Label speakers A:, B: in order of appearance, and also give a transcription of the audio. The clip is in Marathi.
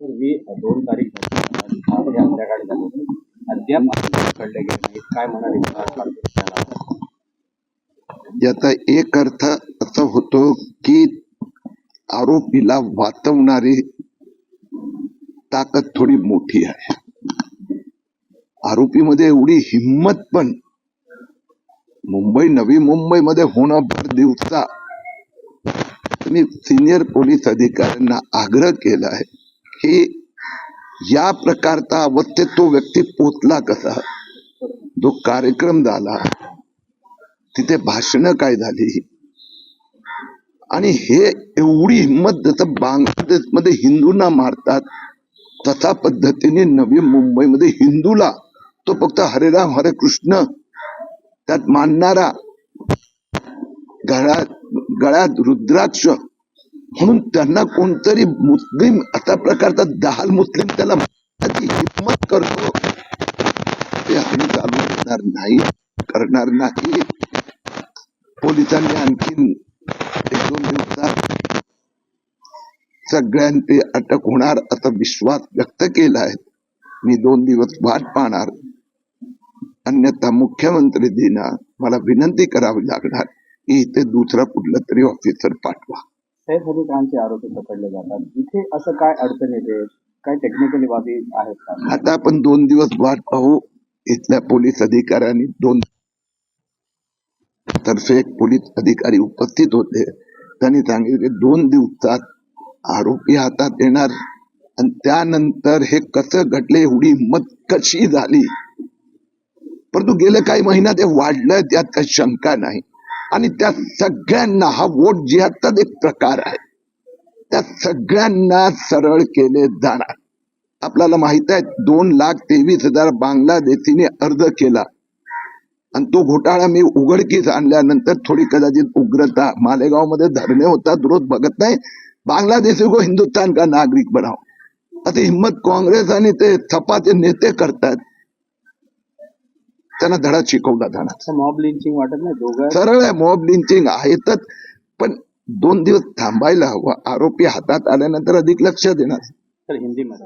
A: पूर्वी दोन तारीख झाली आज संध्याकाळी झाली अद्याप कळले गेले नाही काय म्हणाले
B: याचा एक अर्थ असा होतो की आरोपीला वाचवणारी ताकद थोडी मोठी आहे. आरोपीमध्ये एवढी हिंमत पण मुंबई नवी मुंबईमध्ये होणं भर दिवसा मी सिनियर पोलीस अधिकाऱ्यांना आग्रह केला आहे. की या प्रकारचा अवस्थेत तो व्यक्ती पोचला कसा? जो कार्यक्रम झाला तिथे भाषणं काय झाली? आणि हे एवढी हिंमत जसं बांगलादेशमध्ये हिंदूंना मारतात तसा पद्धतीने नवी मुंबईमध्ये हिंदूला तो फक्त हरे राम हरे कृष्ण त्यात मानणारा गळ्यात गळ्यात रुद्राक्ष म्हणून त्यांना कोणतरी मुस्लिम अशा प्रकारचा दहाल मुस्लिम त्याला हिंमत करतो. ते आम्ही चालू करणार नाही करणार नाही. पोलिसांनी आणखीन एक दोन दिवसात सगळ्यांची अटक होणार असा विश्वास व्यक्त केला आहे. मी दोन दिवस वाट पाहणार. अन्यथा मुख्यमंत्रीजींना मला विनंती करावी लागणार की इथे दुसरा कुठला तरी ऑफिसर पाठवा.
A: सैफ अली आरोपी पकडले जातात. इथे असं काय अडचण येते? काय टेक्निकली बाबी आहेत का?
B: आता आपण दोन दिवस वाट पाहू. इथल्या पोलीस अधिकाऱ्यांनी दोन तर्फे एक पोलीस अधिकारी उपस्थित होते. त्यांनी सांगितले दोन दिवसात आरोपी हातात येणार. आणि त्यानंतर हे कसं घडले एवढी हिंमत कशी झाली? परंतु गेलं काही महिन्यात हे वाढलं त्यात काही शंका नाही. आणि त्या सगळ्यांना हा वोट जिहादचाच एक प्रकार आहे. त्या सगळ्यांना सरळ केले जाणार. आपल्याला माहीत आहे दोन लाख तेवीस हजार बांगलादेशीने अर्ज केला. आणि तो घोटाळा मी उघडकीस आणल्यानंतर थोडी कदाचित उग्रता मालेगावमध्ये धरणे होतात रोज बघत नाही. बांगलादेशी को हिंदुस्तान का नागरिक बनाव असे हिम्मत काँग्रेस आणि ते सपाचे नेते करतात. त्यांना धडा शिकवला जाणार.
A: मॉब लिंचिंग वाटत नाही दोघं
B: सरळ आहे मॉब लिंचिंग आहेतच पण दोन दिवस थांबायला हवं आरोपी हातात आल्यानंतर अधिक लक्ष देणार.
A: तर हिंदीमध्ये